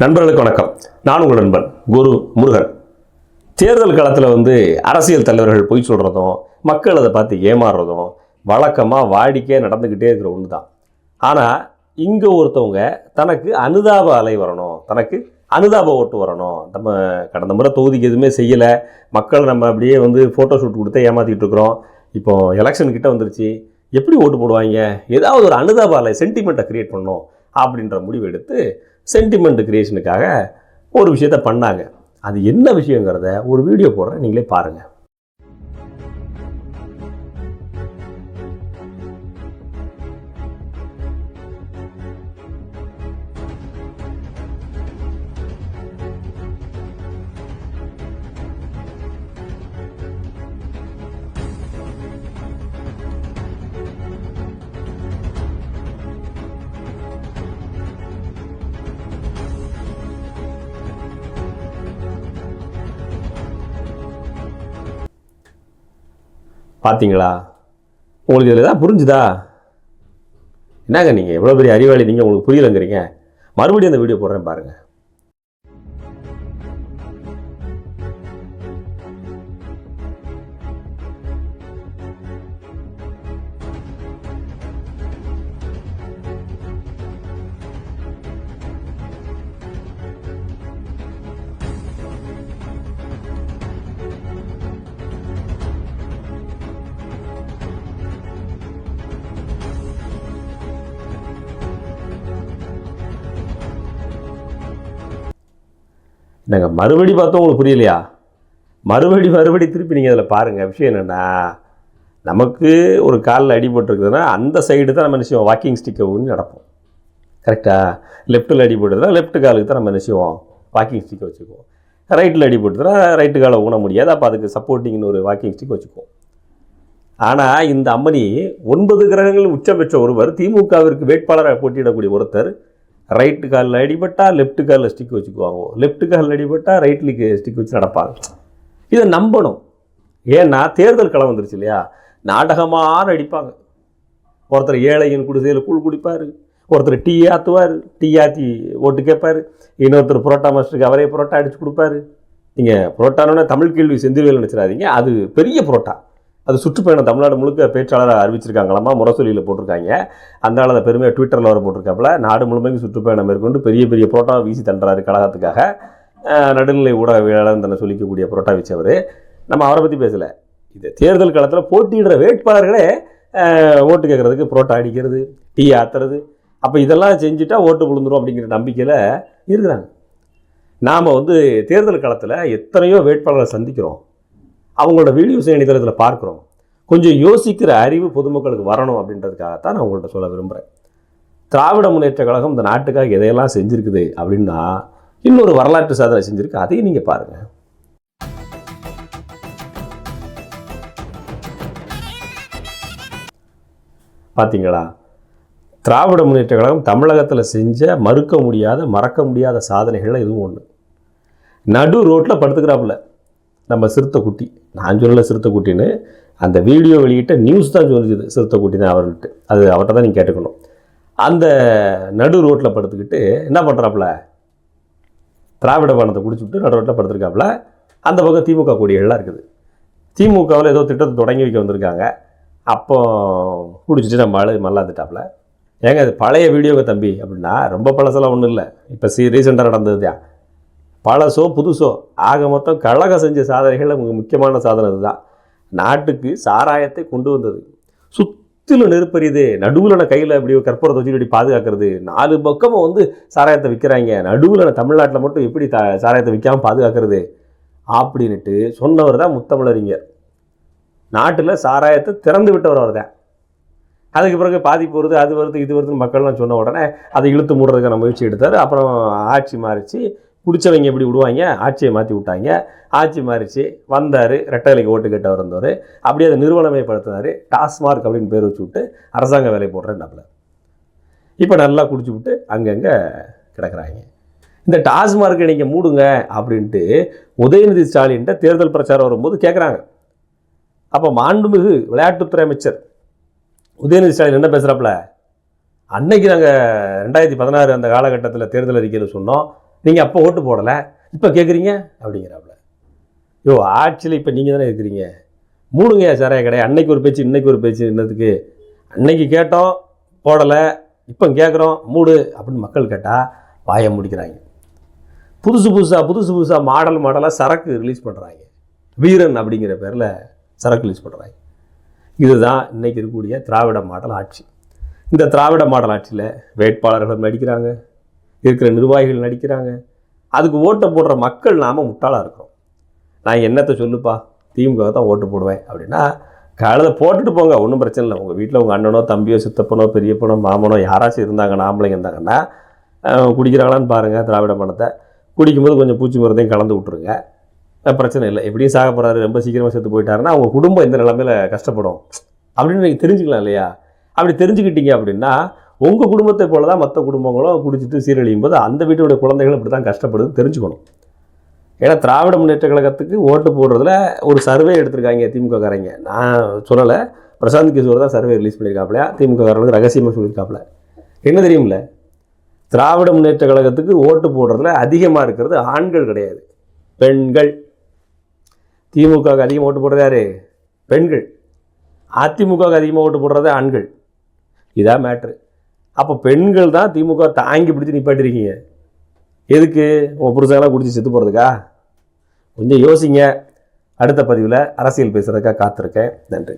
நண்பர்களுக்கு வணக்கம். நான் உங்கள் நண்பன் குரு முருகன். தேர்தல் காலத்தில் வந்து அரசியல் தலைவர்கள் பொய் சொல்கிறதும் மக்கள் அதை பார்த்து ஏமாறுறதும் வழக்கமாக வாடிக்கையாக நடந்துக்கிட்டே இருக்கிற ஒன்று தான் ஆனால் இங்கே ஒருத்தவங்க தனக்கு அனுதாப அலை வரணும் தனக்கு அனுதாப ஓட்டு வரணும். நம்ம கடந்த முறை தொகுதிக்கு எதுவுமே செய்யலை. மக்கள் நம்ம அப்படியே வந்து ஃபோட்டோ ஷூட் கொடுத்து ஏமாற்றிட்டு இருக்கிறோம். இப்போ எலெக்ஷன் கிட்ட வந்துருச்சு. எப்படி ஓட்டு போடுவாங்க? ஏதாவது ஒரு அனுதாப அலை சென்டிமெண்ட்டை கிரியேட் பண்ணணும். அப்படின்ற முடிவு எடுத்து சென்டிமெண்ட் கிரியேஷனுக்காக ஒரு விஷயத்த பண்ணாங்க. அது என்ன விஷயங்கிறத ஒரு வீடியோ போடுறேன். நீங்களே பாருங்கள் பார்த்தீங்களா உங்களுக்கு இதில் எதாவது புரிஞ்சுதா? என்னங்க நீங்கள் எவ்வளோ பெரிய அறிவாளி நீங்கள் உங்களுக்கு புரியலைங்கிறீங்க. மறுபடியும் அந்த வீடியோ போடுறேன் பாருங்கள் என்னங்க மறுபடி பார்த்தோம் உங்களுக்கு புரியலையா? மறுபடி மறுபடி திருப்பி நீங்கள் அதில் பாருங்கள் விஷயம் என்னென்னா நமக்கு ஒரு காலில் அடிபட்டுருக்குதுன்னா அந்த சைடு தான் நம்ம என்ன வாக்கிங் ஸ்டிக்கை ஊனி நடப்போம். கரெக்டாக லெஃப்ட்டில் அடிபட்டுதுன்னா லெஃப்ட் காலுக்கு தான் நம்ம என்ன வாக்கிங் ஸ்டிக்கை வச்சுக்குவோம். ரைட்டில் அடிபட்டுதுன்னா ரைட்டு காலை ஊன முடியாது. அப்போ அதுக்கு சப்போர்ட்டிங்னு ஒரு வாக்கிங் ஸ்டிக் வச்சுக்குவோம். ஆனால் இந்த அம்மணி ஒன்பது கிரகங்கள் உச்சம் பெற்ற ஒருவர் திமுகவிற்கு வேட்பாளராக போட்டியிடக்கூடிய ஒருத்தர் ரைட்டு காலில் அடிபட்டால் லெஃப்ட் காலில் ஸ்டிக் வச்சுக்குவாங்க. லெஃப்ட் காலில் அடிபட்டால் ரைட்லுக்கு ஸ்டிக் வச்சு நடப்பாங்க. இதை நம்பணும். ஏன்னா தேர்தல் களம் வந்துருச்சு இல்லையா? நாடகமாக அடிப்பாங்க. ஒருத்தர் ஏழையின் குடிசையில் கூழ் குடிப்பார். ஒருத்தர் டீ ஆற்றுவார் டீ ஆற்றி ஓட்டு கேட்பார். இன்னொருத்தர் புரோட்டா மாஸ்டருக்கு அவரே புரோட்டா அடித்து கொடுப்பாரு. நீங்கள் புரோட்டானோட தமிழ் கேள்வி செந்தில்வேல் நினச்சிடாதீங்க. அது பெரிய புரோட்டா. அது சுற்றுப்பயணம் தமிழ்நாடு முழுக்க பேச்சாளராக அறிவிச்சிருக்காங்களாமா? முரசொலியில் போட்டிருக்காங்க. அந்த ஆள் அதை பெருமையாக ட்விட்டரில் வர போட்டிருக்காப்புல. நாடு முழுமைக்கு சுற்றுப்பயணம் மேற்கொண்டு பெரிய பெரிய புரோட்டா வீசி தண்டுறாரு கழகத்துக்காக. நடுநிலை ஊடகவியலாளர் தன்னை சொல்லிக்கக்கூடிய புரோட்டா வீச்சவர் நம்ம அவரை பற்றி பேசலை. இது தேர்தல் காலத்தில் போட்டியிடுற வேட்பாளர்களே ஓட்டு கேட்குறதுக்கு புரோட்டா அடிக்கிறது டீ ஆத்துறது. அப்போ இதெல்லாம் செஞ்சுட்டா ஓட்டு விழுந்துரும் அப்படிங்கிற நம்பிக்கையில் இருக்கிறாங்க. நாம் வந்து தேர்தல் காலத்தில் எத்தனையோ வேட்பாளரை சந்திக்கிறோம். அவங்களோட வீடியோஸ் இணையதளத்தில் பார்க்குறோம். கொஞ்சம் யோசிக்கிற அறிவு பொதுமக்களுக்கு வரணும் அப்படின்றதுக்காகத்தான் நான் உங்கள்கிட்ட சொல்ல விரும்புகிறேன் திராவிட முன்னேற்ற கழகம் இந்த நாட்டுக்காக எதையெல்லாம் செஞ்சுருக்குது அப்படின்னா இன்னொரு வரலாற்று சாதனை செஞ்சுருக்கு. அதையும் நீங்கள் பாருங்கள் பார்த்தீங்களா திராவிட முன்னேற்ற கழகம் தமிழகத்தில் செஞ்ச மறுக்க முடியாத மறக்க முடியாத சாதனைகளில் இதுவும் ஒன்று நடு ரோட்டில் படுத்துக்கிறாப்புல. நம்ம சிறுத்தை குட்டி நான் சொல்லல சிறுத்தை குட்டின்னு அந்த வீடியோ வெளியிட்ட நியூஸ் தான் சொல்லுது சிறுத்தை குட்டி தான் அவர்கிட்ட. அது அவர்கிட்ட தான் நீங்கள் கேட்டுக்கணும். அந்த நடு ரோட்டில் படுத்துக்கிட்டு என்ன பண்ணுறாப்புல திராவிட பானத்தை குடிச்சுட்டு நடு ரோட்டில் படுத்துருக்காப்புல. அந்த பக்கம் திமுக கொடிகள்லாம் இருக்குது. திமுகவில் ஏதோ திட்டத்தை தொடங்கி வைக்க வந்திருக்காங்க. அப்போ குடிச்சிட்டு நம்ம ஆள் மல்லாந்துட்டாப்புல. ஏங்க இது பழைய வீடியோங்க தம்பி அப்படின்னா ரொம்ப பழசெல்லாம் ஒன்றும் இல்லை. இப்போ சி ரீசெண்டாக நடந்தது தான். பழசோ புதுசோ ஆக மொத்தம் கழகம் செஞ்ச சாதனைகள் நமக்கு முக்கியமான சாதனை இதுதான் நாட்டுக்கு சாராயத்தை கொண்டு வந்தது. சுற்றிலும் நெருப்பறியுது நடுவில் நான் கையில் இப்படி கற்பூரத்தை வச்சு இப்படி பாதுகாக்கிறது. நாலு பக்கமும் வந்து சாராயத்தை விற்கிறாங்க. நடுவில் தமிழ்நாட்டில் மட்டும் எப்படி த சாராயத்தை விற்காமல் பாதுகாக்கிறது? அப்படின்ட்டு சொன்னவர் தான் முத்தமிழறிஞர். நாட்டில் சாராயத்தை திறந்து விட்டவர் அவர் தான். அதுக்கு பிறகு பாதிப்பு வருது அது வருது இது வருதுன்னு மக்கள்லாம் சொன்ன உடனே அதை இழுத்து மூடுறதுக்கான முயற்சி எடுத்தார். அப்புறம் ஆட்சி மாறிச்சு. குடிச்சவங்க எப்படி விடுவாங்க? ஆட்சியை மாற்றி விட்டாங்க. ஆட்சி மாறிச்சு. வந்தார். ரெட்டலைக்கு ஓட்டு கேட்ட வந்தவர். அப்படியே அதை நிறுவனமயப்படுத்தினார் டாஸ்மார்க் அப்படின்னு பேர் வச்சு விட்டு அரசாங்க வேலை போடுறேன்னாப்புல. இப்போ நல்லா குடிச்சு விட்டு அங்கங்கே கிடக்குறாங்க. இந்த டாஸ்மார்க்கை நீங்கள் மூடுங்க அப்படின்ட்டு உதயநிதி ஸ்டாலின்ட்ட தேர்தல் பிரச்சாரம் வரும்போது கேட்குறாங்க அப்போ மாண்புமிகு விளையாட்டுத்துறை அமைச்சர் உதயநிதி ஸ்டாலின் என்ன பேசுகிறாப்புல அன்னைக்கு நாங்கள் ரெண்டாயிரத்தி பதினாறு அந்த காலகட்டத்தில் தேர்தல் அறிக்கையில் சொன்னோம். நீங்கள் அப்போ ஓட்டு போடலை இப்போ கேட்குறீங்க அப்படிங்கிறாப்புல. யோ ஆட்சியில் இப்போ நீங்கள் தானே இருக்கிறீங்க மூணுங்கய்யா சாராய கடை அன்னைக்கு ஒரு பேச்சு இன்னைக்கு ஒரு பேச்சு என்னதுக்கு அன்னைக்கு கேட்டோம் போடலை இப்போ கேட்குறோம் மூடு அப்படின்னு மக்கள் கேட்டால் வாயை முடிக்கிறாங்க. புதுசு புதுசாக புதுசு புதுசாக மாடல் மாடலாக சரக்கு ரிலீஸ் பண்ணுறாங்க வீரன் அப்படிங்கிற பேரில் சரக்கு ரிலீஸ் பண்ணுறாங்க இதுதான் இன்றைக்கி இருக்கக்கூடிய திராவிட மாடல் ஆட்சி. இந்த திராவிட மாடல் ஆட்சியில் வேட்பாளர்கள் நடிக்கிறாங்க இருக்கிற நிர்வாகிகள் நடிக்கிறாங்க. அதுக்கு ஓட்டை போடுற மக்கள் நாம் முட்டாளாக இருக்கிறோம். நான் என்னத்தை சொல்லுப்பா? திமுக தான் ஓட்டு போடுவேன் அப்படின்னா காலையில் போட்டுட்டு போங்க ஒன்றும் பிரச்சனை இல்லை. உங்கள் வீட்டில் உங்கள் அண்ணனோ தம்பியோ சித்தப்பனோ பெரியப்பனோ மாமனோ யாராச்சும் இருந்தாங்கன்னா நாம்பளைங்க இருந்தாங்கன்னா குடிக்கிறாங்களான்னு பாருங்கள் திராவிட பணத்தை குடிக்கும்போது கொஞ்சம் பூச்சி மருந்தையும் கலந்து விட்ருங்க பிரச்சனை இல்லை. எப்படியும் சாக போகிறாரு ரொம்ப சீக்கிரமாக செத்து போயிட்டாருன்னா அவங்க குடும்பம் இந்த நிலமையில் கஷ்டப்படும். அப்படின்னு நீங்கள் தெரிஞ்சுக்கலாம் இல்லையா? அப்படி தெரிஞ்சுக்கிட்டீங்க அப்படின்னா உங்கள் குடும்பத்தை போல தான் மற்ற குடும்பங்களும் குடிச்சிட்டு சீரழியும் போது அந்த வீட்டுடைய குழந்தைகள் இப்படி தான் கஷ்டப்படுதுன்னு தெரிஞ்சுக்கணும். ஏன்னா திராவிட முன்னேற்ற கழகத்துக்கு ஓட்டு போடுறதுல ஒரு சர்வே எடுத்திருக்காங்க திமுககாரங்க நான் சொல்லலை. பிரசாந்த் கிஷோர் தான் சர்வே ரிலீஸ் பண்ணியிருக்காப்புலையா? திமுககாரங்களுக்கு ரகசியமாக சொல்லியிருக்காப்புல. என்ன தெரியுமில்ல? திராவிட முன்னேற்ற கழகத்துக்கு ஓட்டு போடுறதுல அதிகமாக இருக்கிறது ஆண்கள் கிடையாது. பெண்கள். திமுகவுக்கு அதிகமாக ஓட்டு போடுறது யார்? பெண்கள். அதிமுகவுக்கு அதிகமாக ஓட்டு போடுறது ஆண்கள். இதான் மேட்ரு அப்போ பெண்கள் தான் திமுக தாங்கி பிடிச்சி நிப்பாட்டிருக்கீங்க எதுக்கு? உங்கள் புருஷங்களாம் குடிச்சு செத்து போகிறதுக்கா கொஞ்சம் யோசிங்க. அடுத்த பதிவில் அரசியல் பேசுகிறதுக்காக காத்திருக்கேன். நன்றி.